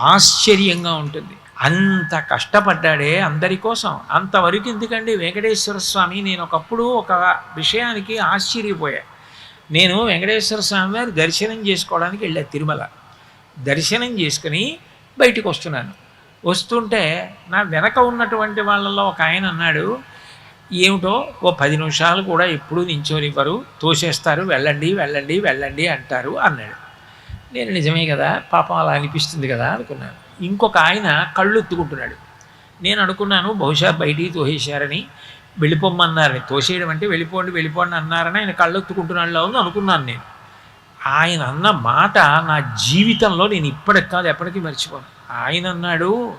ఆశ్చర్యంగా ఉంటుంది. అంత కష్టపడ్డాడే అందరి కోసం. అంతవరకు ఎందుకండి వెంకటేశ్వర స్వామి? నేను ఒకప్పుడు ఒక విషయానికి ఆశ్చర్యపోయా. నేను వెంకటేశ్వర స్వామి వారి దర్శనం చేసుకోవడానికి వెళ్ళా తిరుమల. దర్శనం చేసుకుని బయటికి వస్తున్నాను. వస్తుంటే నా వెనక ఉన్నటువంటి వాళ్ళలో ఒక ఆయన అన్నాడు ఏమిటో ఓ పది నిమిషాలు కూడా ఎప్పుడూ నించోనివ్వరు. తోసేస్తారు. వెళ్ళండి వెళ్ళండి వెళ్ళండి అంటారు అన్నాడు. నేను నిజమే కదా? పాపం అలా అనిపిస్తుంది కదా? అనుకున్నాను. ఇంకొక ఆయన కళ్ళు ఎత్తుకుంటున్నాడు. నేను అనుకున్నాను బహుశా బయటికి తోసేశారని వెళ్ళిపోమన్నారని తోసేయడం అంటే వెళ్ళిపోండి వెళ్ళిపోండి అన్నారని ఆయన కళ్ళు ఎత్తుకుంటున్నాడు అని అనుకున్నాను నేను. ఆయన అన్న మాట నా జీవితంలో నేను ఇప్పటికి కాదు ఎప్పటికీ మర్చిపోను. ఆయన అన్నాడు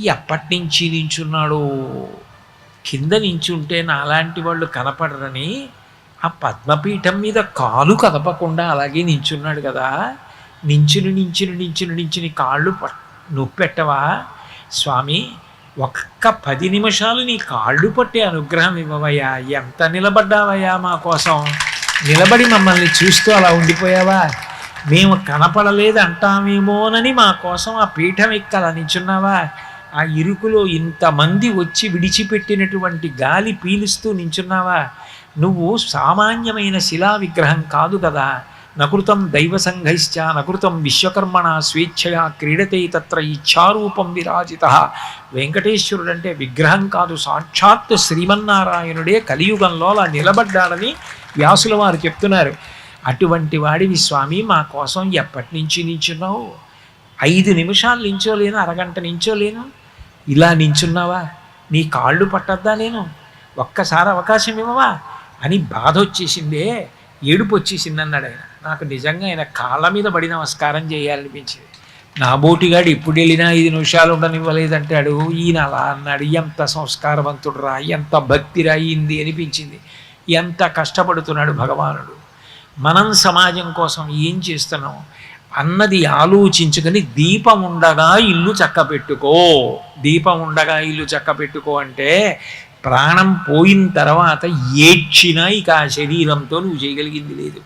ఎప్పటి నుంచి నించున్నాడు? కింద నించుంటే నాలాంటి వాళ్ళు కనపడరని ఆ పద్మపీఠం మీద కాలు కదపకుండా అలాగే నించున్నాడు కదా. నించుని నించుని నించుని నించుని కాళ్ళు పట్ నొప్పెట్టవా? స్వామి ఒక్క పది నిమిషాలు నీ కాళ్ళు పట్టే అనుగ్రహం ఇవ్వవయ్యా. ఎంత నిలబడ్డావయ్యా మా కోసం? నిలబడి మమ్మల్ని చూస్తూ అలా ఉండిపోయావా? మేము కనపడలేదు అంటామేమోనని మా కోసం ఆ పీఠం ఎక్కి అలా నించున్నావా? ఆ ఇరుకులో ఇంతమంది వచ్చి విడిచిపెట్టినటువంటి గాలి పీలుస్తూ నించున్నావా? నువ్వు సామాన్యమైన శిలా విగ్రహం కాదు కదా. నకృతం దైవ సంఘైశ్చ నకృతం విశ్వకర్మణ స్వేచ్ఛయా క్రీడతే తత్ర ఇచ్ఛారూపం విరాజిత. వెంకటేశ్వరుడు అంటే విగ్రహం కాదు సాక్షాత్ శ్రీమన్నారాయణుడే కలియుగంలో అలా నిలబడ్డాడని వ్యాసుల వారు చెప్తున్నారు. అటువంటి వాడివి స్వామి మా కోసం ఎప్పటి నుంచి నించున్నావు? ఐదు నిమిషాలు నించోలేను అరగంట నించోలేను ఇలా నించున్నావా? నీ కాళ్ళు పట్టద్దా నేను ఒక్కసారి అవకాశం ఇవ్వవా? అని బాధ వచ్చేసిందే ఏడుపు వచ్చేసింది అన్నాడు ఆయన నాకు నిజంగా ఆయన కాళ్ళ మీద పడి నమస్కారం చేయాలనిపించింది. నా బోటిగాడు ఇప్పుడు వెళ్ళినా ఐదు నిమిషాలు ఉండనివ్వలేదంటాడు ఈయన అలా అన్నాడు ఎంత సంస్కారవంతుడు రా ఎంత భక్తి రాయింది అనిపించింది. ఎంత కష్టపడుతున్నాడు భగవానుడు. మనం సమాజం కోసం ఏం చేస్తున్నాం? అన్నది ఆలోచించుకొని దీపం ఉండగా ఇల్లు చక్క పెట్టుకో దీపం ఉండగా ఇల్లు చక్క పెట్టుకో అంటే ప్రాణం పోయిన తర్వాత ఏడ్చినా ఇక ఆ శరీరంతో నువ్వు చేయగలిగింది లేదు.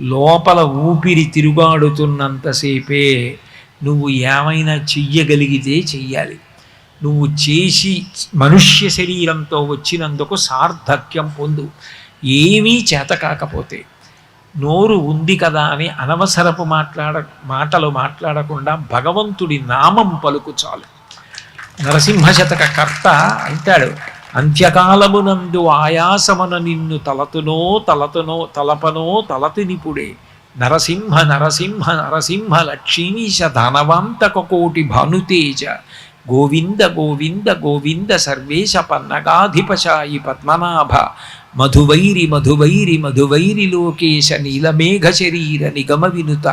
లోపల ఊపిరి తిరుగాడుతున్నంతసేపే నువ్వు ఏమైనా చెయ్యగలిగితే చెయ్యాలి. నువ్వు చేసి మనుష్య శరీరంతో వచ్చినందుకు సార్థక్యం పొందు. ఏమీ చేత కాకపోతే. నోరు ఉంది కదా అని అనవసరపు మాట్లాడ మాటలు మాట్లాడకుండా భగవంతుడి నామం పలుకు చాలు. నరసింహశతక కర్త అంటాడు అంత్యకాలమునందు ఆయాసమున నిన్ను తలతునో తలతునో తలపనో తలతినిపుడే నరసింహ నరసింహ నరసింహ లక్ష్మీశ ధనవంతక కోటి భానుతేజ గోవింద గోవింద గోవింద సర్వేశ పన్నగాధిపశాయి పద్మనాభ మధువైరి మధువైరి మధువైరి లోకేశ నీలమేఘ శరీర నిగమ వినుత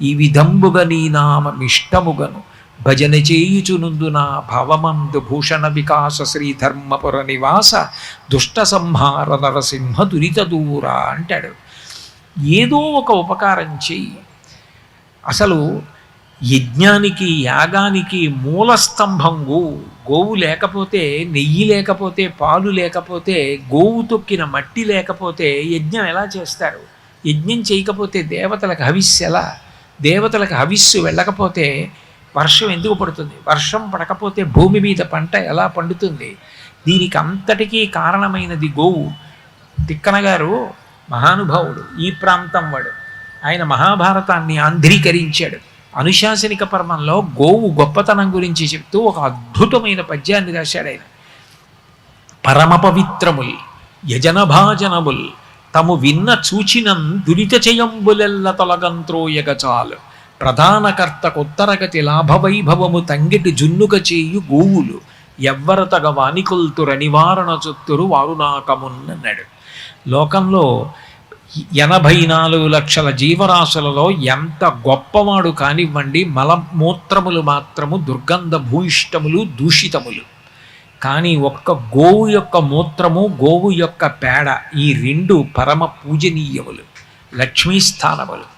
ఈ విధంబుగ నీ నామమిష్టముగను భజన చేయుచునుందున భవమందు భూషణ వికాస శ్రీధర్మపుర నివాస దుష్ట సంహార నరసింహ దురిత దూర అంటాడు. ఏదో ఒక ఉపకారం చెయ్యి. అసలు యజ్ఞానికి యాగానికి మూలస్తంభం గోవు గోవు లేకపోతే నెయ్యి లేకపోతే పాలు లేకపోతే గోవు తొక్కిన మట్టి లేకపోతే యజ్ఞం ఎలా చేస్తారు? యజ్ఞం చేయకపోతే దేవతలకు హవిస్సు ఎలా? దేవతలకు హవిస్సు వెళ్ళకపోతే వర్షం ఎందుకు పడుతుంది? వర్షం పడకపోతే భూమి మీద పంట ఎలా పండుతుంది? దీనికి అంతటికీ కారణమైనది గోవు. తిక్కన గారు మహానుభావుడు ఈ ప్రాంతం వాడు. ఆయన మహాభారతాన్ని ఆంధ్రీకరించాడు. అనుశాసనిక పర్వంలో గోవు గొప్పతనం గురించి చెప్తూ ఒక అద్భుతమైన పద్యాన్ని రాశాడు ఆయన. పరమ పవిత్రముల్ తము విన్న చూచినం దురిత చేయంబులెల్ల తొలగంత్రోయగ చాలు. ప్రధానకర్త కొత్తరగతి లాభవైభవము తంగిటి జున్నుక చేయు గోవులు. ఎవ్వరు తగ వానికొల్తుర నివారణ చొత్తురు వారు నాకమున్నన్నాడు లోకంలో ఎనభై నాలుగు లక్షల జీవరాశులలో ఎంత గొప్పవాడు కానివ్వండి మలమూత్రములు మాత్రము దుర్గంధ భూయిష్టములు దూషితములు. కానీ ఒక్క గోవు యొక్క మూత్రము గోవు యొక్క పేడ ఈ రెండు పరమ పూజనీయములు లక్ష్మీ స్థానములు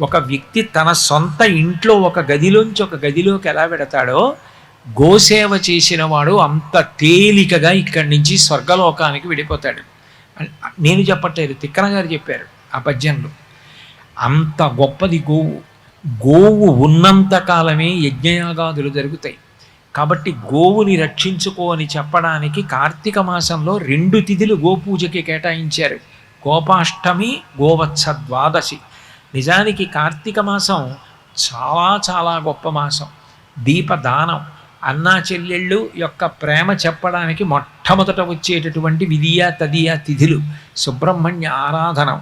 ఒక వ్యక్తి తన సొంత ఇంట్లో ఒక గదిలోంచి ఒక గదిలోకి ఎలా పెడతాడో గోసేవ చేసిన వాడు అంత తేలికగా ఇక్కడి నుంచి స్వర్గలోకానికి వెళ్ళిపోతాడు నేను చెప్పట్లేదు తిక్కన గారు చెప్పారు ఆ పద్యంలో. అంత గొప్పది గోవు గోవు ఉన్నంత కాలమే యజ్ఞయాగాదులు జరుగుతాయి. కాబట్టి గోవుని రక్షించుకో అని చెప్పడానికి కార్తీక మాసంలో రెండు తిథులు గోపూజకి కేటాయించారు. గోపాష్టమి గోవత్స ద్వాదశి. నిజానికి కార్తీక మాసం చాలా చాలా గొప్ప మాసం. దీపదానం అన్నా చెల్లెళ్ళు యొక్క ప్రేమ చెప్పడానికి మొట్టమొదట వచ్చేటటువంటి విధియ తదియ తిథులు సుబ్రహ్మణ్య ఆరాధనం.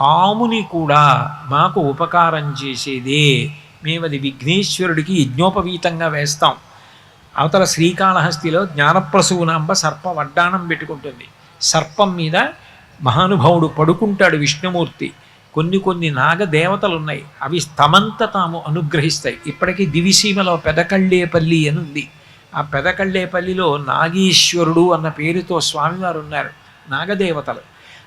పాముని కూడా మాకు ఉపకారం చేసేదే. మేము అది విఘ్నేశ్వరుడికి యజ్ఞోపవీతంగా వేస్తాం. అవతల శ్రీకాళహస్తిలో జ్ఞానప్రసూనాంబ సర్ప వడ్డాణం పెట్టుకుంటుంది. సర్పం మీద మహానుభావుడు పడుకుంటాడు విష్ణుమూర్తి. కొన్ని కొన్ని నాగదేవతలు ఉన్నాయి అవి తమంత తాము అనుగ్రహిస్తాయి. ఇప్పటికీ దివిసీమలో పెదకళ్ళేపల్లి అని ఉంది. ఆ పెదకళ్ళేపల్లిలో నాగీశ్వరుడు అన్న పేరుతో స్వామివారు ఉన్నారు నాగదేవతలు.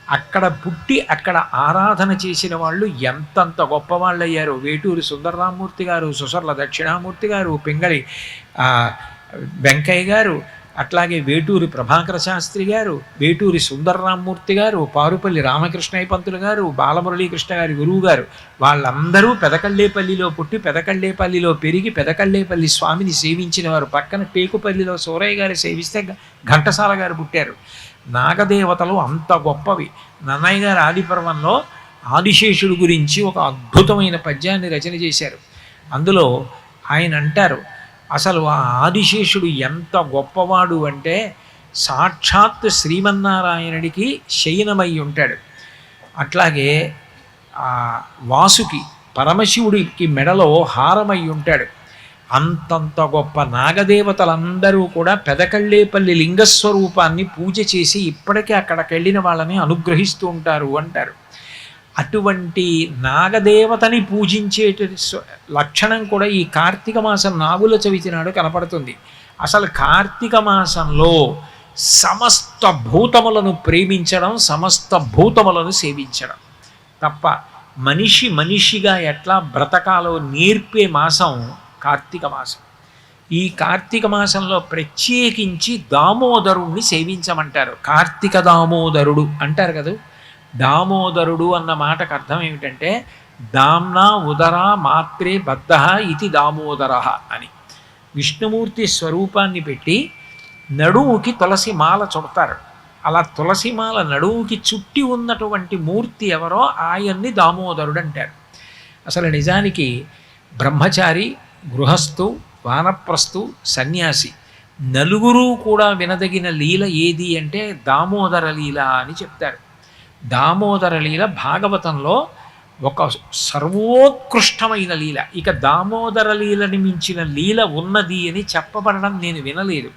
అక్కడ పుట్టి అక్కడ ఆరాధన చేసిన వాళ్ళు ఎంతంత గొప్పవాళ్ళయ్యారు. అయ్యారు వేటూరి సుందరరామూర్తి గారు సుసర్ల దక్షిణామూర్తి గారు పింగళి వెంకయ్య గారు అట్లాగే వేటూరి ప్రభాకర శాస్త్రి గారు వేటూరి సుందరరామూర్తి గారు పారుపల్లి రామకృష్ణయ్య పంతులు గారు బాలమురళీకృష్ణ గారి గురువు గారు వాళ్ళందరూ పెదకళ్ళేపల్లిలో పుట్టి పెదకళ్ళేపల్లిలో పెరిగి పెదకళ్ళేపల్లి స్వామిని సేవించిన వారు. పక్కన టేకుపల్లిలో సూరయ్య గారు సేవిస్తే ఘంటసాల గారు పుట్టారు. నాగదేవతలు అంత గొప్పవి. నన్నయ్య గారు ఆదిపర్వంలో ఆదిశేషుడు గురించి ఒక అద్భుతమైన పద్యాన్ని రచన చేశారు. అందులో ఆయన అంటారు అసలు ఆ ఆదిశేషుడు ఎంత గొప్పవాడు అంటే సాక్షాత్ శ్రీమన్నారాయణుడికి శయనమై ఉంటాడు. అట్లాగే వాసుకి పరమశివుడికి మెడలో హారమై ఉంటాడు. అంతంత గొప్ప నాగదేవతలందరూ కూడా పెదకళ్ళేపల్లి లింగస్వరూపాన్ని పూజ చేసి ఇప్పటికీ అక్కడికి వెళ్ళిన వాళ్ళని అనుగ్రహిస్తూ ఉంటారు అంటారు. అటువంటి నాగదేవతని పూజించేట లక్షణం కూడా ఈ కార్తీక మాసం నాగుల చవితి నాడు కనపడుతుంది. అసలు కార్తీక మాసంలో సమస్త భూతములను ప్రేమించడం సమస్త భూతములను సేవించడం. తప్ప మనిషి మనిషిగా ఎట్లా బ్రతకాలో నేర్పే మాసం కార్తీక మాసం. ఈ కార్తీక మాసంలో ప్రత్యేకించి దామోదరుణ్ణి సేవించమంటారు. కార్తీక దామోదరుడు అంటారు కదా. దామోదరుడు అన్న మాటకు అర్థం ఏమిటంటే దామ్నా ఉదర మాత్రే బద్ధ ఇది దామోదర అని. విష్ణుమూర్తి స్వరూపాన్ని పెట్టి నడుముకి తులసి మాల చుడతారు. అలా తులసి మాల నడుముకి చుట్టి ఉన్నటువంటి మూర్తి ఎవరో ఆయన్ని దామోదరుడు అంటారు. అసలు నిజానికి బ్రహ్మచారి గృహస్థు వానప్రస్థు సన్యాసి నలుగురు కూడా వినదగిన లీల ఏది అంటే దామోదర లీల అని చెప్తారు. దామోదర లీల భాగవతంలో ఒక సర్వోత్కృష్టమైన లీల. ఇక దామోదర లీలని మించిన లీల ఉన్నది అని చెప్పబడడం నేను వినలేదు.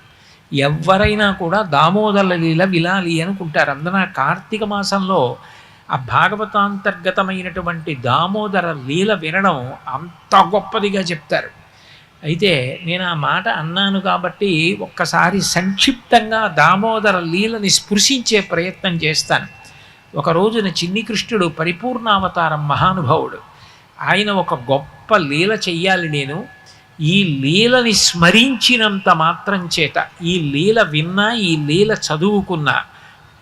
ఎవరైనా కూడా దామోదర లీల విలాలి అనుకుంటారు. అందున కార్తీక మాసంలో ఆ భాగవతాంతర్గతమైనటువంటి దామోదర లీల వినడం అంత గొప్పదిగా చెప్తారు. అయితే నేను ఆ మాట అన్నాను కాబట్టి ఒక్కసారి సంక్షిప్తంగా దామోదర లీలని స్పృశించే ప్రయత్నం చేస్తాను. ఒక రోజున చిన్ని కృష్ణుడు పరిపూర్ణావతారం మహానుభావుడు. ఆయన ఒక గొప్ప లీల చెయ్యాలి నేను. ఈ లీలని స్మరించినంత మాత్రం చేత ఈ లీల విన్నా ఈ లీల చదువుకున్నా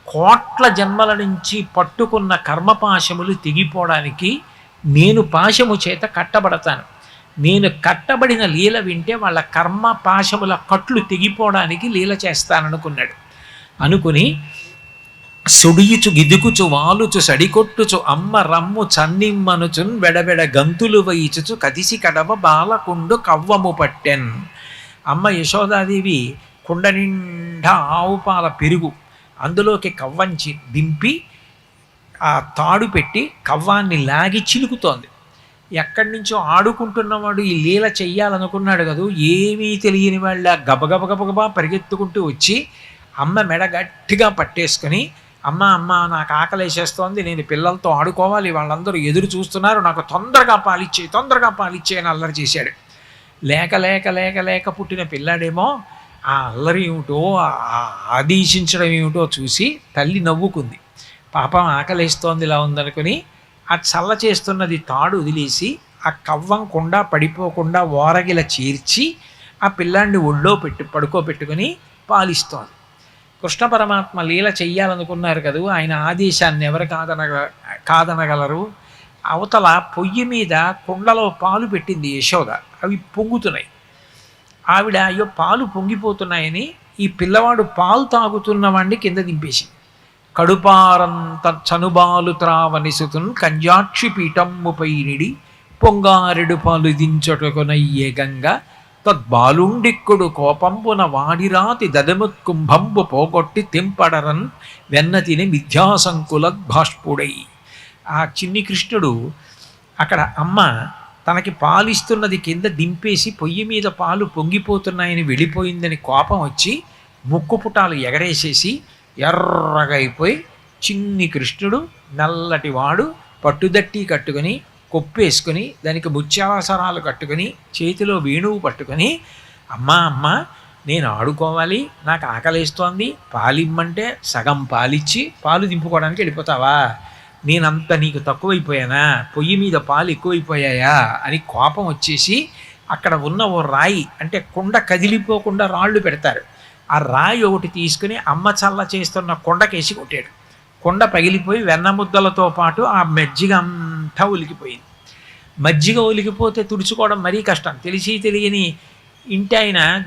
కోట్ల జన్మల నుంచి పట్టుకున్న కర్మపాశములు తెగిపోవడానికి నేను పాశము చేత కట్టబడతాను. నేను కట్టబడిన లీల వింటే వాళ్ళ కర్మ పాశముల కట్లు తెగిపోవడానికి లీల చేస్తాననుకున్నాడు. అనుకుని సుడియుచు గిదుకుచు వాలుచు సడికొట్టుచు అమ్మ రమ్ము చన్నిమ్మనుచున్ వెడబెడ గంతులు వయిచుచు కదిసి కడవ బాలకుండు కవ్వము పట్టెన్. అమ్మ యశోదాదేవి కుండ నిండా ఆవు పాల పెరుగు అందులోకి కవ్వంచి దింపి ఆ తాడు పెట్టి కవ్వాన్ని లాగి చిలుకుతోంది ఎక్కడి నుంచో ఆడుకుంటున్నవాడు ఈ లీల చెయ్యాలనుకున్నాడు కదూ ఏమీ తెలియని వాళ్ళ గబగబగబగబా పరిగెత్తుకుంటూ వచ్చి అమ్మ మెడ గట్టిగా పట్టేసుకొని అమ్మ అమ్మ నాకు ఆకలేసేస్తోంది నేను పిల్లలతో ఆడుకోవాలి వాళ్ళందరూ ఎదురు చూస్తున్నారు నాకు తొందరగా పాలిచ్చే తొందరగా పాలిచ్చే అని అల్లరి చేశాడు. లేక లేక లేక లేక పుట్టిన పిల్లాడేమో ఆ అల్లరి ఏమిటో ఆదేశించడం ఏమిటో చూసి తల్లి నవ్వుకుంది. పాపం ఆకలేస్తోంది ఇలా ఉందనుకుని ఆ చల్ల చేస్తున్నది తాడు వదిలేసి ఆ కవ్వం కుండా పడిపోకుండా ఓరగిల చేర్చి ఆ పిల్లాడిని ఒళ్ళో పెట్టి పడుకోబెట్టుకుని పాలిస్తోంది. కృష్ణ పరమాత్మ లీల చెయ్యాలనుకున్నారు కదూ. ఆయన ఆదేశాన్ని ఎవరు కాదనగ కాదనగలరు? అవతల పొయ్యి మీద కుండలో పాలు పెట్టింది యశోద. అవి పొంగుతున్నాయి. ఆవిడ అయ్యో పాలు పొంగిపోతున్నాయని ఈ పిల్లవాడు పాలు తాగుతున్న వాడిని కింద దింపేసింది. కడుపారంత చనుబాలు త్రావనిసుతున్ కంజాక్షి పీఠమ్ముపై నిడి పొంగారెడు పాలు దించటకునయ్యే గంగా తద్బాలుండిక్కుడు కోపంబున వాడిరాతి దదముత్కుంభంబు పోగొట్టి తెంపడరన్ వెన్న తిని మిథ్యాసంకుల భాష్పుడై ఆ చిన్ని కృష్ణుడు అక్కడ అమ్మ తనకి పాలిస్తున్నది కింద దింపేసి పొయ్యి మీద పాలు పొంగిపోతున్నాయని వెళ్ళిపోయిందని కోపం వచ్చి ముక్కు పుటాలు ఎగరేసేసి ఎర్రగైపోయి చిన్ని కృష్ణుడు నల్లటి వాడు పట్టుదట్టి కట్టుకొని కొప్పేసుకొని దానికి ముత్యావసరాలు కట్టుకొని చేతిలో వేణువు పట్టుకొని అమ్మా అమ్మ నేను ఆడుకోవాలి నాకు ఆకలేస్తోంది పాలిమ్మంటే సగం పాలిచ్చి పాలు దింపుకోవడానికి వెళ్ళిపోతావా? నేనంత నీకు తక్కువైపోయానా? పొయ్యి మీద పాలు ఎక్కువైపోయాయా? అని కోపం వచ్చేసి అక్కడ ఉన్న ఓ రాయి అంటే కుండ కదిలిపోకుండా రాళ్ళు పెడతారు. ఆ రాయి ఒకటి తీసుకుని అమ్మ చల్ల చేస్తున్న కొండకేసి కొట్టాడు. కొండ పగిలిపోయి వెన్న ముద్దలతో పాటు ఆ మజ్జిగ అంతా ఉలికిపోయింది. మజ్జిగ ఒలికిపోతే తుడుచుకోవడం మరీ కష్టం. తెలిసి తెలియని ఇంటి ఆయన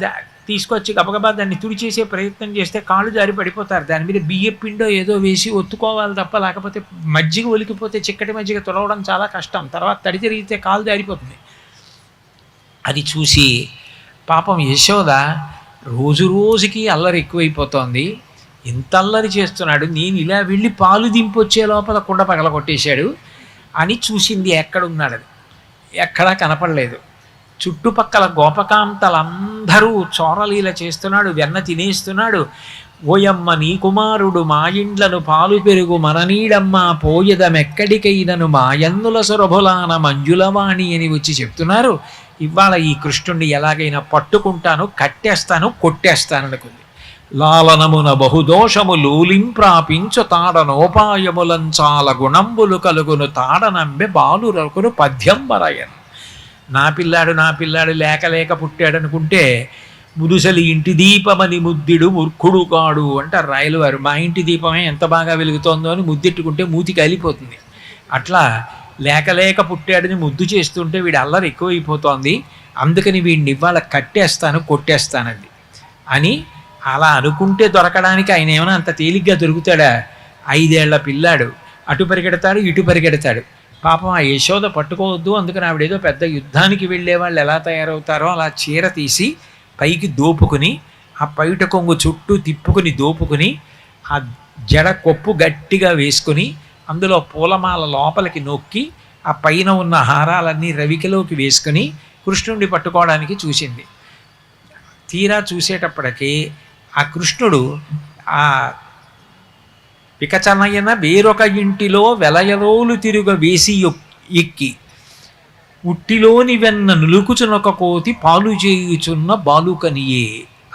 తీసుకొచ్చి గబగబా దాన్ని తుడిచేసే ప్రయత్నం చేస్తే కాళ్ళు జారి పడిపోతారు. దాని మీద బియ్య పిండో ఏదో వేసి ఒత్తుకోవాలి తప్ప లేకపోతే మజ్జిగ ఒలికిపోతే చిక్కటి మజ్జిగ తుడవడం చాలా కష్టం. తర్వాత తడి తిరిగితే కాలు జారిపోతుంది. అది చూసి పాపం యశోద రోజు రోజుకి అల్లరి ఎక్కువైపోతోంది. ఇంత అల్లరి చేస్తున్నాడు. నేను ఇలా వెళ్ళి పాలు దింపొచ్చే లోపల కుండ పగల కొట్టేశాడు అని చూసింది ఎక్కడున్నాడు ఎక్కడా కనపడలేదు. చుట్టుపక్కల గోపకాంతలందరూ చోరలీల చేస్తున్నాడు వెన్న తినేస్తున్నాడు. ఓయమ్మ నీ కుమారుడు మా ఇండ్లను పాలు పెరుగు మననీడమ్మ పోయదమెక్కడికైనను మాయన్నుల సురభులాన మంజులవాణి అని వచ్చి చెప్తున్నారు. ఇవాళ ఈ కృష్ణుణ్ణి ఎలాగైనా పట్టుకుంటాను కట్టేస్తాను కొట్టేస్తాను అనుకుంది. లాలనమున బహుదోషము లూలింప్రాపించు తాడనోపాయములంచాల గుణంబులు కలుగును తాడనంబె బాలురకును పద్యంబరయను. నా పిల్లాడు నా పిల్లాడు లేక లేక పుట్టాడనుకుంటే ముదుసలి ఇంటి దీపమని ముద్దిడు మూర్ఖుడు కాడు అంటారు రాయలు వారు మా ఇంటి దీపమే ఎంత బాగా వెలుగుతోందో అని ముద్దెట్టుకుంటే మూతి కాలిపోతుంది. అట్లా లేక లేక పుట్టాడని ముద్దు చేస్తుంటే వీడి అల్లరి ఎక్కువైపోతోంది. అందుకని వీడిని ఇవాళ కట్టేస్తాను కొట్టేస్తానంది. అని అలా అనుకుంటే దొరకడానికి ఆయన ఏమైనా అంత తేలిగ్గా దొరుకుతాడా? ఐదేళ్ళ పిల్లాడు. అటు పరిగెడతాడు ఇటు పరిగెడతాడు. పాపం ఆ యశోద పట్టుకోవద్దు అందుకని ఆవిడేదో పెద్ద యుద్ధానికి వెళ్ళే వాళ్ళు ఎలా తయారవుతారో అలా చీర తీసి పైకి దోపుకుని ఆ పైట కొంగు చుట్టూ తిప్పుకుని దోపుకుని ఆ జడ కొప్పు గట్టిగా వేసుకుని అందులో పూలమాల లోపలికి నొక్కి ఆ పైన ఉన్న హారాలన్నీ రవికలోకి వేసుకుని కృష్ణుడిని పట్టుకోవడానికి చూసింది. తీరా చూసేటప్పటికీ ఆ కృష్ణుడు ఆ పికచనయన వేరొక ఇంటిలో వెలయలోలు తిరుగ వేసి ఎక్కి ఉట్టిలోని వెన్న నులుకుచునొక కోతి పాలు చేయుచున్న బాలుకనియే.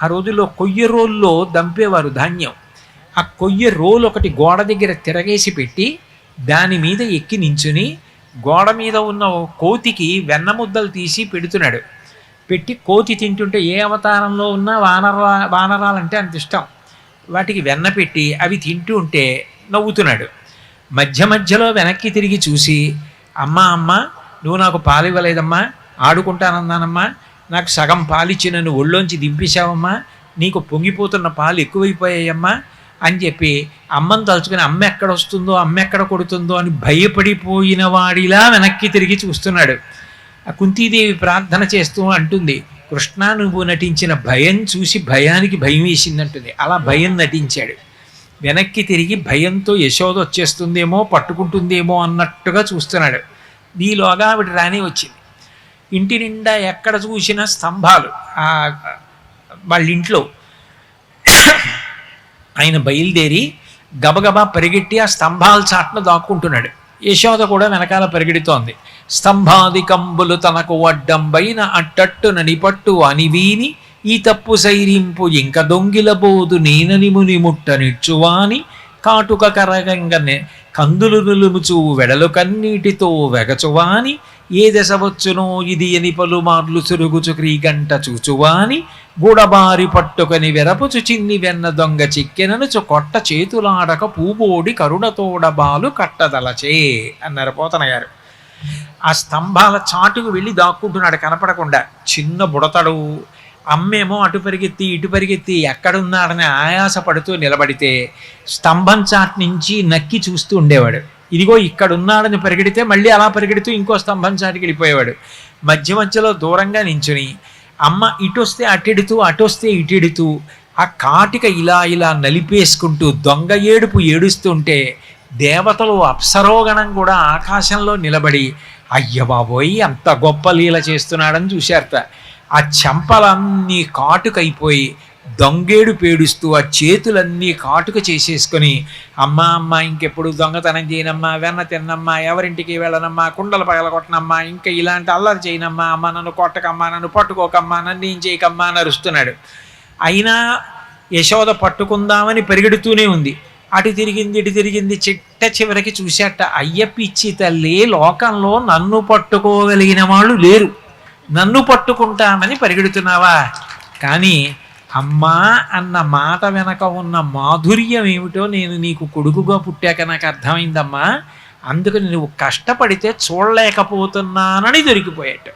ఆ రోజుల్లో కొయ్య రోల్లో దంపేవారు ధాన్యం. ఆ కొయ్య రోలు ఒకటి గోడ దగ్గర తిరగేసి పెట్టి దాని మీద ఎక్కి నించుని గోడ మీద ఉన్న కోతికి వెన్న ముద్దలు తీసి పెడుతున్నాడు. పెట్టి కోతి తింటుంటే ఏ అవతారంలో ఉన్నా వానరా వానరాలంటే అంత ఇష్టం. వాటికి వెన్న పెట్టి అవి తింటూ ఉంటే నవ్వుతున్నాడు. మధ్య మధ్యలో వెనక్కి తిరిగి చూసి అమ్మా అమ్మ నువ్వు నాకు పాలు ఇవ్వలేదమ్మా ఆడుకుంటానన్నానమ్మా నాకు సగం పాలిచ్చి నన్ను ఒళ్ళోంచి దింపేశావమ్మా నీకు పొంగిపోతున్న పాలు ఎక్కువైపోయాయమ్మా అని చెప్పి అమ్మని తలుచుకుని అమ్మ ఎక్కడ వస్తుందో అమ్మ ఎక్కడ కొడుతుందో అని భయపడిపోయిన వాడిలా వెనక్కి తిరిగి చూస్తున్నాడు. ఆ కుంతీదేవి ప్రార్థన చేస్తూ అంటుంది కృష్ణ నువ్వు నటించిన భయం చూసి భయానికి భయం వేసిందంటుంది. అలా భయం నటించాడు. వెనక్కి తిరిగి భయంతో యశోద వచ్చేస్తుందేమో పట్టుకుంటుందేమో అన్నట్టుగా చూస్తున్నాడు. నీలోగా ఆవిడ రాని వచ్చింది. ఇంటి నిండా ఎక్కడ చూసినా స్తంభాలు. వాళ్ళ ఇంట్లో ఆయన బయలుదేరి గబగబా పరిగెట్టి ఆ స్తంభాల చాట్ను దాక్కుంటున్నాడు. యశోద కూడా వెనకాల పరిగెడుతోంది. స్తంభాదికంబులు తనకు వడ్డంబైన అట్టట్టు ననిపట్టు అనివీని ఈ తప్పు సైరింపు ఇంక దొంగిలబోదు నేనని ముని ముట్టనిచ్చువాని కాటుక కరగంగనే కందులు నులుముచు వెడలు కన్నీటితో వెగచువాని ఏ దశ వచ్చునో ఇది అని పలుమార్లు గంట క్రీగంట చూచువాని గూడబారి పట్టుకొని వెరపుచు చిన్ని వెన్న దొంగ చిక్కెననుచు కొట్ట చేతులాడక పూబోడి కరుణతోడబాలు కట్టదలచే అన్నారు పోతన గారు ఆ స్తంభాల చాటుకు వెళ్ళి దాక్కుంటున్నాడు కనపడకుండా. చిన్న బుడతడు. అమ్మేమో అటు పరిగెత్తి ఇటు పరిగెత్తి ఎక్కడున్నాడని ఆయాసపడుతూ నిలబడితే స్తంభం చాటు నుంచి నక్కి చూస్తూ ఉండేవాడు. ఇదిగో ఇక్కడున్నాడని పరిగెడితే మళ్ళీ అలా పరిగెడుతూ ఇంకో స్తంభం చాటికి వెళ్ళిపోయేవాడు. మధ్య మధ్యలో దూరంగా నించుని అమ్మ ఇటొస్తే అటెడుతూ అటొస్తే ఇటెడుతూ ఆ కాటిక ఇలా ఇలా నలిపేసుకుంటూ దొంగ ఏడుపు ఏడుస్తుంటే దేవతలు అప్సరోగణం కూడా ఆకాశంలో నిలబడి అయ్య బాబోయ్ అంత గొప్ప లీల చేస్తున్నాడని చూశారట. ఆ చెంపలన్నీ కాటుకైపోయి దొంగేడు పేడుస్తూ ఆ చేతులన్నీ కాటుక చేసేసుకొని అమ్మ అమ్మ ఇంకెప్పుడు దొంగతనం చేయనమ్మా వెన్న తిన్నమ్మా ఎవరింటికి వెళ్ళనమ్మా కుండలు పగలగొట్టనమ్మా ఇంకా ఇలాంటి అల్లరి చేయనమ్మా అమ్మ నన్ను కొట్టకమ్మా నన్ను పట్టుకోకమ్మా నన్ను ఏం చేయకమ్మా అని అరుస్తున్నాడు. అయినా యశోద పట్టుకుందామని పరిగెడుతూనే ఉంది. అటు తిరిగింది ఇటు తిరిగింది చిట్ట చివరికి చూసేట్ట అయ్య పిచ్చి తల్లి లోకంలో నన్ను పట్టుకోగలిగిన వాళ్ళు లేరు. నన్ను పట్టుకుంటానని పరిగెడుతున్నావా? కానీ అమ్మా అన్న మాట వెనక ఉన్న మాధుర్యం ఏమిటో నేను నీకు కొడుకుగా పుట్టాక నాకు అర్థమైందమ్మా. అందుకని నువ్వు కష్టపడితే చూడలేకపోతున్నానని దొరికిపోయాట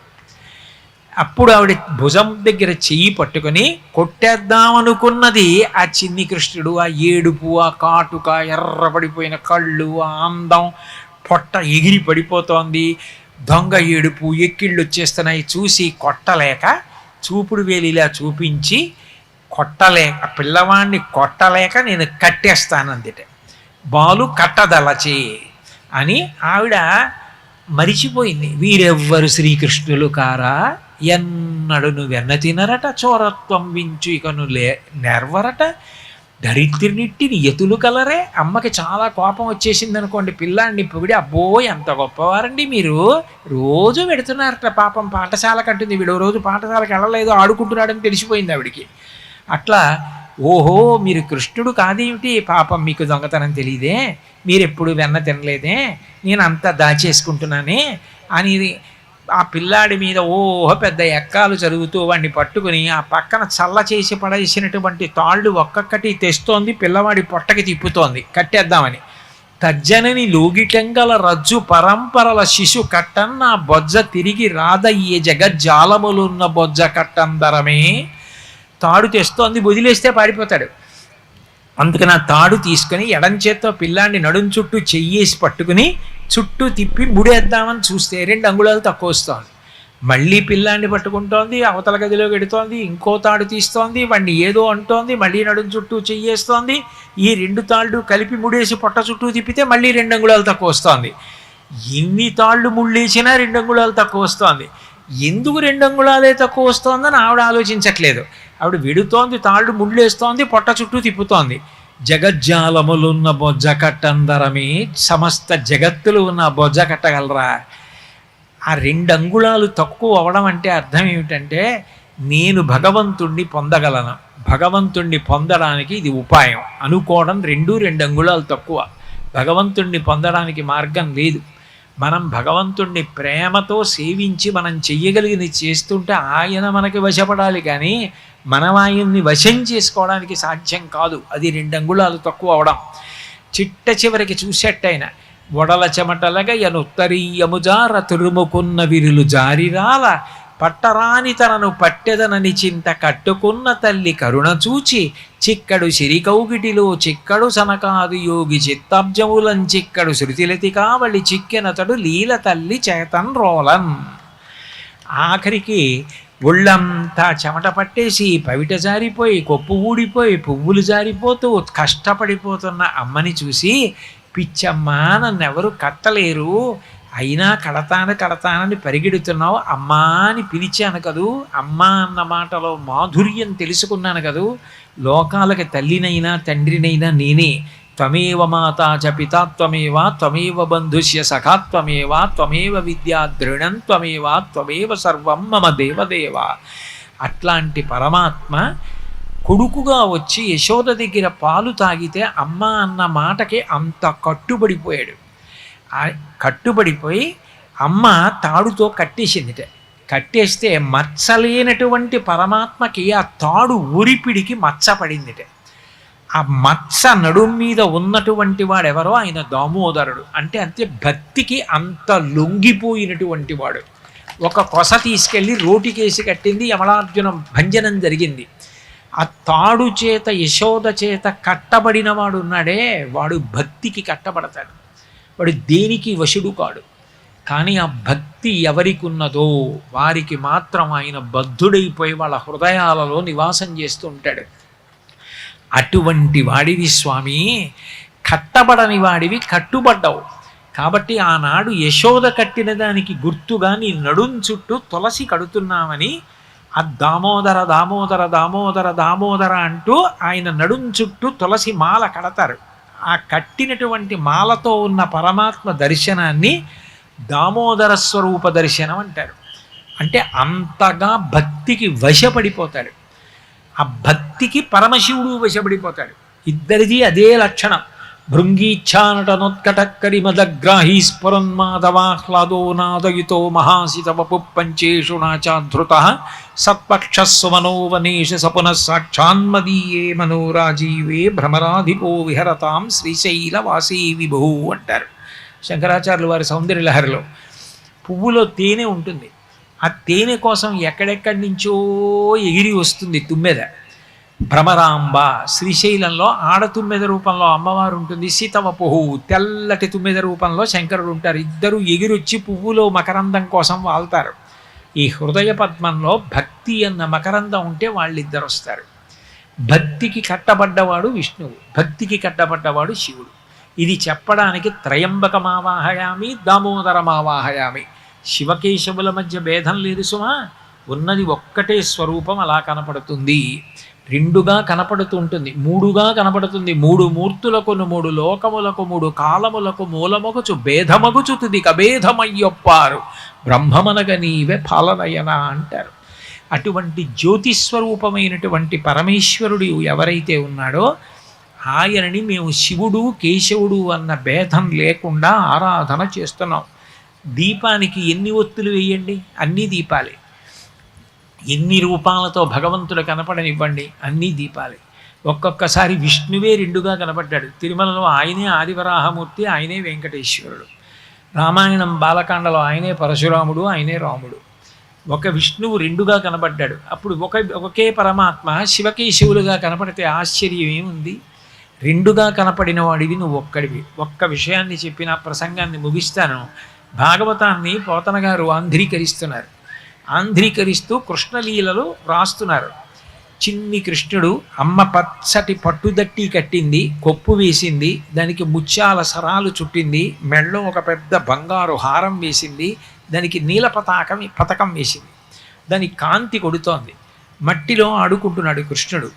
అప్పుడు ఆవిడ భుజం దగ్గర చెయ్యి పట్టుకొని కొట్టేద్దామనుకున్నది ఆ చిన్ని కృష్ణుడు ఆ ఏడుపు ఆ కాటుక ఎర్రపడిపోయిన కళ్ళు ఆ అందం పొట్ట ఎగిరి పడిపోతోంది దొంగ ఏడుపు ఎక్కిళ్ళు వచ్చేస్తున్నాయి చూసి కొట్టలేక చూపుడు వేలిలా చూపించి కొట్టలేక పిల్లవాడిని కొట్టలేక నేను కట్టేస్తానందిట. బాలు కట్టదలచి అని ఆవిడ మరిచిపోయింది. వీరెవ్వరు శ్రీకృష్ణులు కారా? ఎన్నడు నువ్వెన్న తినరట చోరత్వం వించు ఇక నువ్వు లే నెర్వరట దరిద్రునిట్టిని ఎతులు కలరే. అమ్మకి చాలా కోపం వచ్చేసింది అనుకోండి పిల్లాడిని పొగిడి అబ్బో ఎంత గొప్పవారండి మీరు. రోజు పెడుతున్నారట పాపం. పాఠశాల కంటుంది వీడు. రోజు పాఠశాలకు వెళ్ళలేదు ఆడుకుంటున్నాడని తెలిసిపోయింది ఆవిడికి. అట్లా ఓహో మీరు కృష్ణుడు కాదేమిటి? పాపం మీకు దొంగతనం తెలియదే మీరెప్పుడు వెన్న తినలేదే. నేను అంతా దాచేసుకుంటున్నానే అని ఆ పిల్లాడి మీద ఓహో పెద్ద ఎక్కాలు జరుగుతూ వాడిని పట్టుకుని ఆ పక్కన చల్ల చేసి పడేసినటువంటి తాళ్ళు ఒక్కొక్కటి తెస్తోంది పిల్లవాడి పొట్టకి తిప్పుతోంది. కట్టేద్దామని. తజ్జనని లోగిటంగల రజ్జు పరంపరల శిశు కట్టన్న బొజ్జ తిరిగి రాదయ్యే జగజ్జాలములున్న బొజ్జ కట్టందరమే. తాడు తెస్తోంది వదిలేస్తే పారిపోతాడు. అందుకని ఆ తాడు తీసుకొని ఎడం చేత్తో పిల్లాన్ని నడుం చుట్టూ చెయ్యేసి పట్టుకుని చుట్టూ తిప్పి ముడేద్దామని చూస్తే రెండు అంగుళాలు తక్కువ వస్తుంది. మళ్ళీ పిల్లాన్ని పట్టుకుంటోంది అవతల గదిలో పెడుతోంది ఇంకో తాడు తీస్తోంది వాడిని ఏదో అంటోంది మళ్ళీ నడుం చుట్టూ చెయ్యేస్తోంది ఈ రెండు తాళ్ళు కలిపి ముడేసి పొట్ట చుట్టూ తిప్పితే మళ్ళీ రెండు అంగుళాలు తక్కువ వస్తోంది. ఎన్ని తాళ్ళు ముళ్ళేసినా రెండు అంగుళాలు తక్కువ వస్తోంది. ఎందుకు రెండు అంగుళాలే తక్కువ వస్తోందని ఆవిడ ఆలోచించట్లేదు. ఆవిడ విడుతోంది తాళ్ళు ముళ్ళేస్తోంది పొట్ట చుట్టూ తిప్పుతోంది. జగజ్జాలములున్న బొజ్జ కట్టందరమే సమస్త జగత్తులు ఉన్న బొజ్జ కట్టగలరా? ఆ రెండు అంగుళాలు తక్కువ అవడం అంటే అర్థం ఏమిటంటే నేను భగవంతుణ్ణి పొందగలను. భగవంతుణ్ణి పొందడానికి ఇది ఉపాయం. అనుకోవడం రెండు రెండు అంగుళాలు తక్కువ. భగవంతుణ్ణి పొందడానికి మార్గం లేదు. మనం భగవంతుణ్ణి ప్రేమతో సేవించి మనం చెయ్యగలిగింది చేస్తుంటే ఆయన మనకి వశపడాలి కానీ మనం ఆయన్ని వశం చేసుకోవడానికి సాధ్యం కాదు. అది రెండు అంగుళాలు తక్కువ అవడం. చిట్ట చివరికి చూసేట్టయిన వడల చెమటలగా ఎనుత్తరీయముజార తురుముకున్న విరులు జారిరాల పట్టరాని తనను పట్టెదనని చింత కట్టుకున్న తల్లి కరుణ చూచి చిక్కడు సిరికౌగిటిలో చిక్కడు సనకాదు యోగి చిత్తాబ్జములం చిక్కడు శృతిలతి కావలి చిక్కినతడు లీల తల్లి చేతన్ రోలన్. ఆఖరికి ఒళ్ళంతా చెమట పట్టేసి పవిట జారిపోయి కొప్పు ఊడిపోయి పువ్వులు జారిపోతూ కష్టపడిపోతున్న అమ్మని చూసి పిచ్చమ్మా నన్నెవరు కట్టలేరు. అయినా కడతాను కడతానని పరిగెడుతున్నావు. అమ్మా అని పిలిచాను కదూ. అమ్మా అన్న మాటలో మాధుర్యం తెలుసుకున్నాను కదూ. లోకాలకి తల్లినైనా తండ్రినైనా నేనే. త్వమేవ మాతా చ పితా త్వమేవ త్వమేవ బంధుష్య సఖాత్వమేవ త్వమేవ విద్యా దృఢం త్వమేవ త్వమేవ సర్వం మమ దేవదేవ. అట్లాంటి పరమాత్మ కొడుకుగా వచ్చి యశోద దగ్గర పాలు తాగితే అమ్మ అన్న మాటకి అంత కట్టుబడిపోయాడు. కట్టుబడిపోయి అమ్మ తాడుతో కట్టేసిందిట. కట్టేస్తే మచ్చలేనటువంటి పరమాత్మకి ఆ తాడు ఊరిపిడికి మచ్చ పడిందిట. ఆ మత్స నడుం మీద ఉన్నటువంటి వాడెవరో ఆయన దామోదరుడు. అంటే అంతే భక్తికి అంత లొంగిపోయినటువంటి వాడు. ఒక కొస తీసుకెళ్ళి రోటికేసి కట్టింది యమలార్జునం భంజనం జరిగింది. ఆ తాడు చేత యశోద చేత కట్టబడిన వాడు ఉన్నాడే వాడు భక్తికి కట్టబడతాడు. వాడు దేనికి వశుడు కాడు. కానీ ఆ భక్తి ఎవరికి ఉన్నదో వారికి మాత్రం ఆయన బద్ధుడైపోయి వాళ్ళ హృదయాలలో నివాసం చేస్తూ ఉంటాడు. అటువంటి వాడివి స్వామి కట్టబడని వాడివి కట్టుబడ్డావు. కాబట్టి ఆనాడు యశోద కట్టిన దానికి గుర్తుగా నీ నడుం చుట్టూ తులసి కడుతున్నామని ఆ దామోదర దామోదర దామోదర దామోదర అంటూ ఆయన నడుం చుట్టూ తులసి మాల కడతారు. ఆ కట్టినటువంటి మాలతో ఉన్న పరమాత్మ దర్శనాన్ని దామోదర స్వరూప దర్శనం అంటారు. అంటే అంతగా భక్తికి వశపడిపోతాడు. ఆ భక్తికి పరమశివుడు వశపడిపోతాడు. ఇద్దరిది అదే లక్షణం. భృంగీచ్ఛానటనోత్కటక్కరిమదగ్రాహీ స్ఫురన్మాధవాహ్లాదో నాదయుతో మహాసితవపు పంచేషు నాచాధృత సత్పక్షస్వమనోవనేష సపున సాక్షాన్మదీయే మనోరాజీవే భ్రమరాధిపో విహరతాం శ్రీశైలవాసీ విభూ అంటారు శంకరాచార్యులు వారి సౌందర్య లహరిలో పువ్వులో తేనె ఉంటుంది. ఆ తేనె కోసం ఎక్కడెక్కడి నుంచో ఎగిరి వస్తుంది తుమ్మెద. భ్రమరాంబ శ్రీశైలంలో ఆడ తుమ్మెద రూపంలో అమ్మవారు ఉంటుంది. సీతవ పువ్వు తెల్లటి తుమ్మెద రూపంలో శంకరుడు ఉంటారు. ఇద్దరు ఎగిరొచ్చి పువ్వులో మకరందం కోసం వాళ్తారు. ఈ హృదయ పద్మంలో భక్తి అన్న మకరందం ఉంటే వాళ్ళిద్దరు వస్తారు. భక్తికి కట్టబడ్డవాడు విష్ణువు భక్తికి కట్టబడ్డవాడు శివుడు. ఇది చెప్పడానికి త్రయంబకమావాహయామి దామోదరమావాహయామి. శివకేశవుల మధ్య భేదం లేదు సుమా. ఉన్నది ఒక్కటే స్వరూపం అలా కనపడుతుంది. రెండుగా కనపడుతుంటుంది మూడుగా కనపడుతుంది. మూడు మూర్తులకును మూడు లోకములకు మూడు కాలములకు మూలమగుచు భేదమగుచు తుది కభేదమయ్యొప్పారు బ్రహ్మమనగ నీవే పాలనయన అంటారు. అటువంటి జ్యోతిస్వరూపమైనటువంటి పరమేశ్వరుడు ఎవరైతే ఉన్నాడో ఆయనని మేము శివుడు కేశవుడు అన్న భేదం లేకుండా ఆరాధన చేస్తున్నాం. దీపానికి ఎన్ని ఒత్తులు వేయండి? అన్ని దీపాలే. ఎన్ని రూపాలతో భగవంతుడు కనపడనివ్వండి అన్నీ దీపాలే. ఒక్కొక్కసారి విష్ణువే రెండుగా కనపడ్డాడు. తిరుమలలో ఆయనే ఆదివరాహమూర్తి ఆయనే వెంకటేశ్వరుడు. రామాయణం బాలకాండలో ఆయనే పరశురాముడు ఆయనే రాముడు. ఒక విష్ణువు రెండుగా కనబడ్డాడు అప్పుడు ఒక ఒకే పరమాత్మ శివకేశవులుగా కనపడితే ఆశ్చర్యం ఏముంది రెండుగా కనపడిన వాడివి నువ్వు ఒక్కడివి ఒక్క విషయాన్ని చెప్పిన ప్రసంగాన్ని ముగిస్తాను. భాగవతాన్ని పోతన గారు ఆంధ్రీకరిస్తున్నారు ఆంధ్రీకరిస్తూ కృష్ణలీలలో వ్రాస్తున్నారు. చిన్ని కృష్ణుడు అమ్మ పచ్చటి పట్టుదట్టి కట్టింది కొప్పు వేసింది దానికి ముత్యాల సరాలు చుట్టింది మెళ్ళో ఒక పెద్ద బంగారు హారం వేసింది దానికి నీల పతాకం పథకం వేసింది. దాని కాంతి కొడుతోంది. మట్టిలో ఆడుకుంటున్నాడు కృష్ణుడు.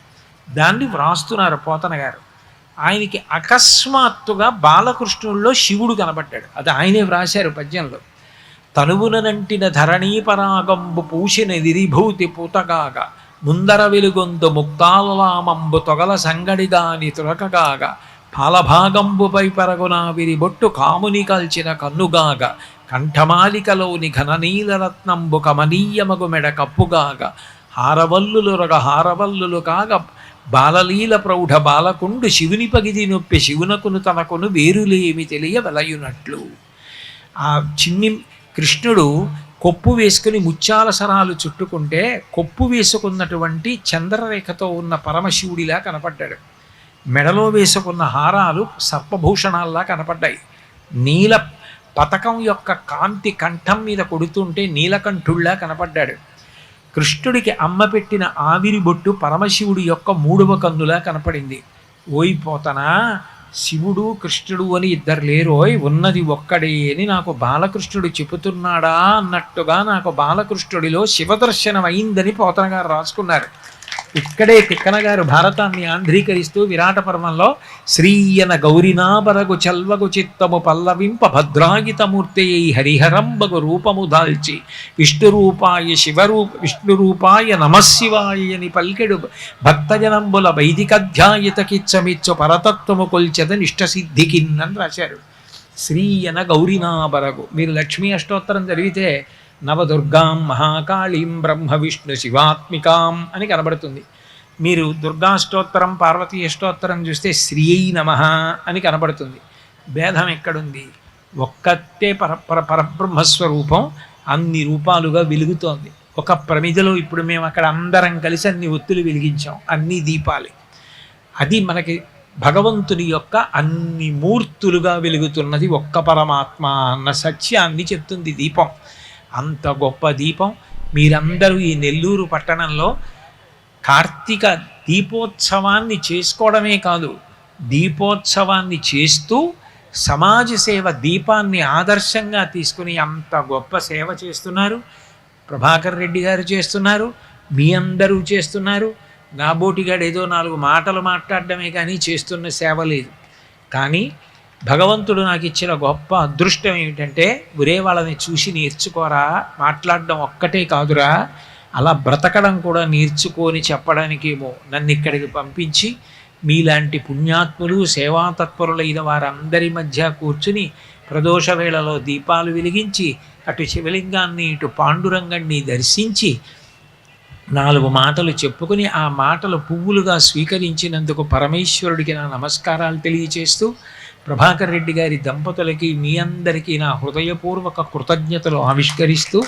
దాన్ని వ్రాస్తున్నారు పోతన గారు. ఆయనకి అకస్మాత్తుగా బాలకృష్ణుల్లో శివుడు కనబడ్డాడు. అది ఆయనే వ్రాశారు పద్యంలో. తనువునంటిన ధరణీపరాగంబు పూసిన విరిభూతి పుతగాగ. ముందర వెలుగొందు ముక్తాలలామంబు తొగల సంగడిదాని తురకగాగ. పాలభాగంబుపై పరగునా విరిబొట్టు కాముని కల్చిన కన్నుగాగ. కంఠమాలికలోని ఘననీలరత్నంబు కమనీయమగు మెడ కప్పుగాగ. హారవల్లులు రగ హారవల్లులు కాగ. బాలలీల ప్రౌఢ బాలకుండు శివుని పగిది నొప్పి శివునకును తనకును వేరులేమి తెలియ వెలయునట్లు ఆ చిన్ని కృష్ణుడు కొప్పు వేసుకుని ముత్యాల సరాలు చుట్టుకుంటే కొప్పు వేసుకున్నటువంటి చంద్రరేఖతో ఉన్న పరమశివుడిలా కనపడ్డాడు. మెడలో వేసుకున్న హారాలు సర్పభూషణాల్లా కనపడ్డాయి. నీల పతకం యొక్క కాంతి కంఠం మీద కొడుతుంటే నీలకంఠుళ్ళా కనపడ్డాడు. కృష్ణుడికి అమ్మ పెట్టిన ఆవిరి బొట్టు పరమశివుడి యొక్క మూడవ కన్నులా కనపడింది. ఓయిపోతనా శివుడు కృష్ణుడు అని ఇద్దరు లేరోయ్ ఉన్నది ఒక్కడే అని నాకు బాలకృష్ణుడు చెబుతున్నాడా అన్నట్టుగా నాకు బాలకృష్ణుడిలో శివదర్శనం అయిందని పోతన గారు రాసుకున్నారు. ఇక్కడే తిక్కన గారు భారతాన్ని ఆంధ్రీకరిస్తూ విరాట పర్వంలో శ్రీయన గౌరినాబరగు చల్వగు చిత్తము పల్లవింప భద్రాగితమూర్తి హరిహరంబగు రూపము దాల్చి విష్ణురూపాయ శివరూప విష్ణురూపాయ నమశివాయని పల్కెడు భక్తజనంబుల వైదికధ్యాయతకిచ్చమిచ్చు పరతత్వము కొల్చెద నిష్టసిద్ధికిన్నని రాశారు. శ్రీయన గౌరినాబరగు మీరు లక్ష్మీ అష్టోత్తరం జరిగితే నవదుర్గాం మహాకాళీం బ్రహ్మ విష్ణు శివాత్మికాం అని కనబడుతుంది. మీరు దుర్గాష్టోత్తరం పార్వతీ అష్టోత్తరం చూస్తే శ్రీ నమ అని కనబడుతుంది. భేదం ఎక్కడుంది? ఒక్కతే పర పర పరబ్రహ్మస్వరూపం అన్ని రూపాలుగా వెలుగుతోంది. ఒక ప్రమిదలో ఇప్పుడు మేము అక్కడ అందరం కలిసి అన్ని ఒత్తులు వెలిగించాం అన్ని దీపాలే. అది మనకి భగవంతుని యొక్క అన్ని మూర్తులుగా వెలుగుతున్నది ఒక్క పరమాత్మ అన్న సత్యాన్ని చెప్తుంది దీపం. అంత గొప్ప దీపం. మీరందరూ ఈ నెల్లూరు పట్టణంలో కార్తీక దీపోత్సవాన్ని చేసుకోవడమే కాదు దీపోత్సవాన్ని చేస్తూ సమాజ సేవ దీపాన్ని ఆదర్శంగా తీసుకుని అంత గొప్ప సేవ చేస్తున్నారు. ప్రభాకర్ రెడ్డి గారు చేస్తున్నారు మీ అందరూ చేస్తున్నారు. నాబోటిగాడు ఏదో నాలుగు మాటలు మాట్లాడడమే కానీ చేస్తున్న సేవ లేదు. కానీ భగవంతుడు నాకు ఇచ్చిన గొప్ప అదృష్టం ఏమిటంటే ఒరే వాళ్ళని చూసి నేర్చుకోరా మాట్లాడడం ఒక్కటే కాదురా అలా బ్రతకడం కూడా నేర్చుకొని చెప్పడానికేమో నన్ను ఇక్కడికి పంపించి మీలాంటి పుణ్యాత్ములు సేవాతత్పరులైన వారందరి మధ్య కూర్చుని ప్రదోష వేళలో దీపాలు వెలిగించి అటు శివలింగాన్ని ఇటు పాండురంగాన్ని దర్శించి నాలుగు మాటలు చెప్పుకుని ఆ మాటలు పువ్వులుగా స్వీకరించినందుకు పరమేశ్వరుడికి నా నమస్కారాలు తెలియచేస్తూ ప్రభాకర్ రెడ్డి గారి దంపతులకి మీ అందరికీ నా హృదయపూర్వక కృతజ్ఞతలు ఆవిష్కరిస్తూ